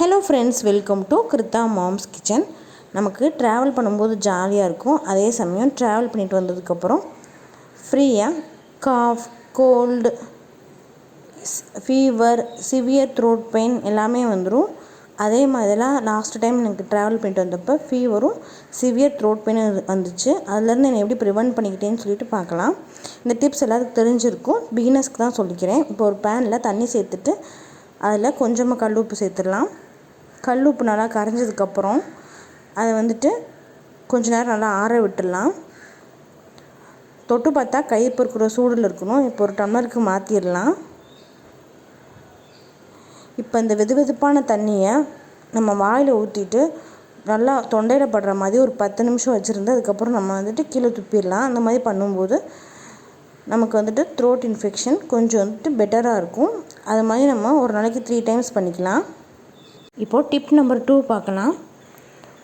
Hello friends welcome to Kirutha mom's kitchen நமக்கு travel பண்ணும்போது ஜாலியாக இருக்கும். அதே சமயம் ட்ராவல் பண்ணிட்டு வந்ததுக்கப்புறம் ஃப்ரீயாக cough cold fever severe throat pain எல்லாமே வந்துடும் அதே மாதிரிலாம் லாஸ்ட் டைம் எனக்கு ட்ராவல் பண்ணிட்டு வந்தப்போ ஃபீவரும் சிவியர் த்ரோட் பெயினும் வந்துச்சு. அதுலேருந்து என்னை எப்படி ப்ரிவெண்ட் பண்ணிக்கிட்டேன்னு சொல்லிட்டு பார்க்கலாம். இந்த டிப்ஸ் எல்லாத்துக்கும் தெரிஞ்சிருக்கும். பிகினர்ஸ்க்கு தான் சொல்லிக்கிறேன். இப்போ ஒரு பேனில் தண்ணி சேர்த்துட்டு அதில் கொஞ்சமாக கல் உப்பு சேர்த்துடலாம். கல் உப்பு நல்லா கரைஞ்சதுக்கப்புறம் அதை வந்துட்டு கொஞ்ச நேரம் நல்லா ஆற விட்டுடலாம். தொட்டு பார்த்தா கை இருக்கிற சூடில் இருக்கணும். இப்போ ஒரு டம்ளருக்கு மாற்றிடலாம் இப்போ இந்த வெது வெதுப்பான தண்ணியை நம்ம வாயில் ஊற்றிட்டு நல்லா தொண்டையில் படுற மாதிரி ஒரு பத்து நிமிஷம் வச்சுருந்து அதுக்கப்புறம் நம்ம வந்துட்டு கீழே துப்பிடலாம். அந்த மாதிரி பண்ணும்போது நமக்கு வந்துட்டு த்ரோட் இன்ஃபெக்ஷன் கொஞ்சம் வந்துட்டு பெட்டராக இருக்கும். அது மாதிரி நம்ம ஒரு நாளைக்கு த்ரீ டைம்ஸ் பண்ணிக்கலாம். இப்போது டிப் நம்பர் டூ பார்க்கலாம்.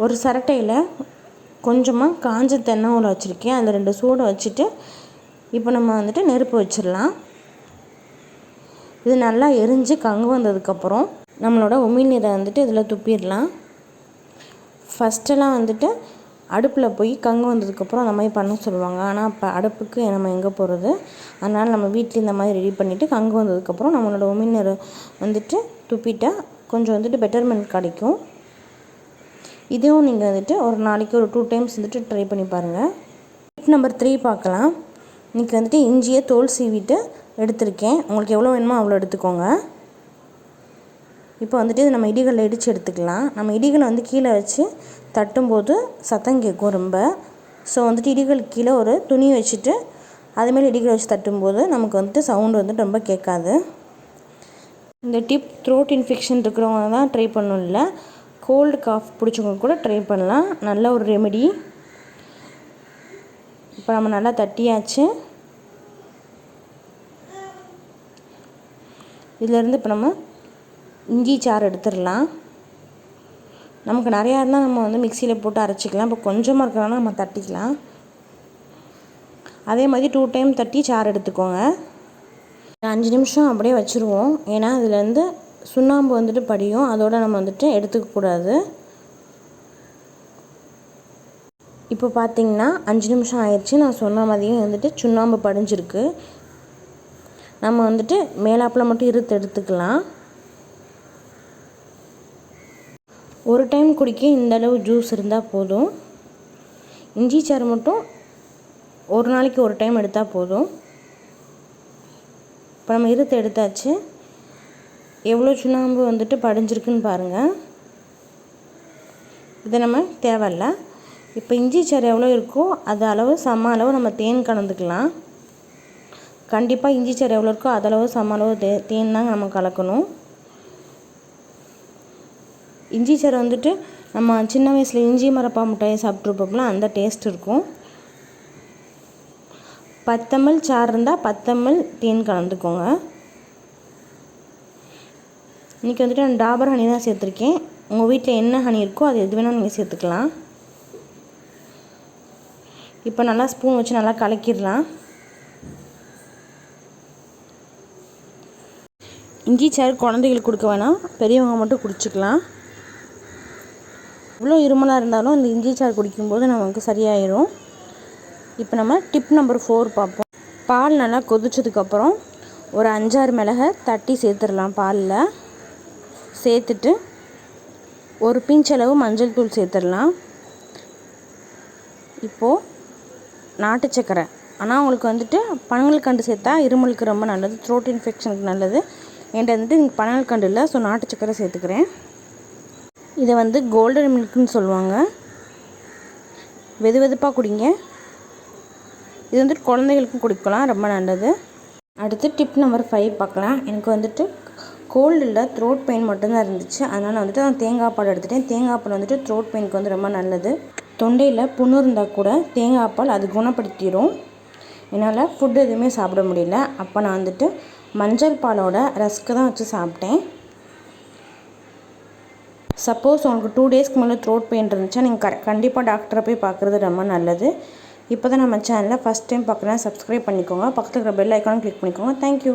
ஒரு சரட்டையில் கொஞ்சமாக காஞ்ச தென்னை ஊற வச்சுருக்கேன். அதில் ரெண்டு சூடை வச்சுட்டு இப்போ நம்ம வந்துட்டு நெருப்பு வச்சிடலாம். இது நல்லா எரிஞ்சு கங்கு வந்ததுக்கப்புறம் நம்மளோட உமிழ்நீரை வந்துட்டு இதில் துப்பிடலாம். ஃபஸ்ட்டெல்லாம் வந்துட்டு அடுப்பில் போய் கங்கு வந்ததுக்கப்புறம் அந்த மாதிரி பண்ண சொல்லுவாங்க. ஆனால் இப்போ அடுப்புக்கு நம்ம எங்கே போகிறது அதனால் நம்ம வீட்டில் இந்த மாதிரி ரெடி பண்ணிவிட்டு கங்கு வந்ததுக்கப்புறம் நம்மளோட உமிழ்நீரை வந்துட்டு துப்பிட்டா கொஞ்சம் வந்துட்டு பெட்டர்மெண்ட் கிடைக்கும். இதையும் நீங்கள் வந்துட்டு ஒரு நாளைக்கு ஒரு டூ டைம்ஸ் வந்துட்டு ட்ரை பண்ணி பாருங்கள் டிப் நம்பர் த்ரீ பார்க்கலாம். இன்றைக்கி வந்துட்டு இஞ்சியை தோல் சீவிட்டு எடுத்திருக்கேன். உங்களுக்கு எவ்வளோ வேணுமோ அவ்வளோ எடுத்துக்கோங்க. இப்போ வந்துட்டு நம்ம இடிகளில் இடித்து எடுத்துக்கலாம். நம்ம இடிகளை வந்து கீழே வச்சு தட்டும்போது சத்தம் கேட்கும் ரொம்ப. ஸோ வந்துட்டு இடிகள் கீழே ஒரு துணி வச்சுட்டு அதுமாரி இடிகளை வச்சு தட்டும்போது நமக்கு வந்துட்டு சவுண்டு வந்துட்டு ரொம்ப கேட்காது. இந்த டிப் த்ரோட் இன்ஃபெக்ஷன் இருக்கிறவங்க தான் ட்ரை பண்ணணும்ல. கோல்டு காஃப் பிடிச்சவங்க கூட ட்ரை பண்ணலாம். நல்ல ஒரு ரெமெடி இப்போ நம்ம நல்லா தட்டியாச்சு. இதிலேருந்து இப்போ நம்ம இஞ்சி சாறு எடுத்துடலாம். நமக்கு நிறையா இருந்தால் நம்ம வந்து மிக்சியில் போட்டு அரைச்சிக்கலாம். இப்போ கொஞ்சமாக இருக்கிறனால நம்ம தட்டிக்கலாம். அதே மாதிரி டூ டைம் தட்டி சாறு எடுத்துக்கோங்க. அஞ்சு நிமிஷம் அப்படியே வச்சுருவோம். ஏன்னா அதுலேருந்து சுண்ணாம்பு வந்துட்டு படியும். அதோடு நம்ம வந்துட்டு எடுத்துக்கக்கூடாது இப்போ பார்த்தீங்கன்னா அஞ்சு நிமிஷம் ஆயிடுச்சு. நான் சொன்ன மாதிரியும் வந்துட்டு சுண்ணாம்பு படிஞ்சிருக்கு. நம்ம வந்துட்டு மேலாப்பில் மட்டும் இருத்து எடுத்துக்கலாம். ஒரு டைம் குடிக்க இந்தளவு ஜூஸ் இருந்தால் போதும். இஞ்சி சாறு மட்டும் ஒரு நாளைக்கு ஒரு டைம் எடுத்தால் போதும். இப்போ நம்ம இருத்து எடுத்தாச்சு. எவ்வளோ சுண்ணாம்பு வந்துட்டு படிஞ்சிருக்குன்னு பாருங்கள் இதை நம்ம தேவையில்ல இப்போ இஞ்சி சாறு எவ்வளோ இருக்கோ அது அளவு சம அளவு நம்ம தேன் கலந்துக்கலாம். கண்டிப்பாக இஞ்சி சாறு எவ்வளோ இருக்கோ அதளவு சம அளவு தே தேன் தான் நம்ம கலக்கணும். இஞ்சி சாறு வந்துட்டு நம்ம சின்ன வயசில் இஞ்சி மரப்பா மிட்டாயை சாப்பிட்ருப்போம்ல அந்த டேஸ்ட் இருக்கும். பத்தமல் சாறு இருந்தால் பத்தமல் தேன் கலந்துக்கோங்க. இன்றைக்கி வந்துட்டு நான் டாபர் ஹனி தான் சேர்த்துருக்கேன். உங்கள் வீட்டில் என்ன ஹனி இருக்கோ அது எது வேணாலும் நீங்கள் சேர்த்துக்கலாம். இப்போ நல்லா ஸ்பூன் வச்சு நல்லா கலக்கிடலாம். இஞ்சி சாறு குழந்தைகளுக்கு கொடுக்க வேணாம். பெரியவங்க மட்டும் குடிச்சிக்கலாம். இவ்வளோ இருமலாக இருந்தாலும் இந்த இஞ்சி சாறு குடிக்கும்போது நமக்கு சரியாயிடும் இப்போ நம்ம டிப் நம்பர் ஃபோர் பார்ப்போம். பால் நல்லா கொதிச்சதுக்கப்புறம் ஒரு அஞ்சாறு மிளகை தட்டி சேர்த்துடலாம் பாலில். சேர்த்துட்டு ஒரு பிஞ்சளவு மஞ்சள் தூள் சேர்த்துடலாம். இப்போது நாட்டு சக்கரை. ஆனால் உங்களுக்கு வந்துட்டு பனங்கல்கண்டு சேர்த்தா இருமலுக்கு ரொம்ப நல்லது த்ரோட் இன்ஃபெக்ஷனுக்கு நல்லது. என்கிட்ட வந்துட்டு இங்கே பனங்கல்கண்டு இல்லை ஸோ நாட்டு சக்கரை சேர்த்துக்கிறேன். இதை வந்து கோல்டன் மில்க்குன்னு சொல்லுவாங்க. வெது வெதுப்பாக குடிங்க. இது வந்துட்டு குழந்தைகளுக்கும் குடிக்கலாம் ரொம்ப நல்லது. அடுத்து டிப் நம்பர் ஃபைவ் பார்க்கலாம். எனக்கு வந்துட்டு கோல்டில் த்ரோட் பெயின் மட்டும்தான் இருந்துச்சு. அதனால் வந்துட்டு நான் தேங்காய் பால் எடுத்துகிட்டேன் தேங்காய் பால் வந்துட்டு த்ரோட் பெயினுக்கு வந்து ரொம்ப நல்லது. தொண்டையில் புண்ணு இருந்தால் கூட தேங்காய் பால் அது குணப்படுத்திடும் என்னால் ஃபுட்டு எதுவுமே சாப்பிட முடியல. அப்போ நான் வந்துட்டு மஞ்சள் பாலோட ரஸ்க்கு தான் வச்சு சாப்பிட்டேன். சப்போஸ் உங்களுக்கு டூ டேஸ்க்கு மேலே த்ரோட் பெயின் இருந்துச்சா நீங்கள் க கண்டிப்பாக டாக்டரை போய் பார்க்குறது ரொம்ப நல்லது. இப்போ தான் நம்ம சேனலில் ஃபஸ்ட் டைம் பார்க்குறேன் சப்ஸ்கிரைப் பண்ணிக்கோங்க. பக்கத்தில் இருக்கிற பெல் ஐக்கானும் கிளிக் பண்ணிக்கோங்க. Thank you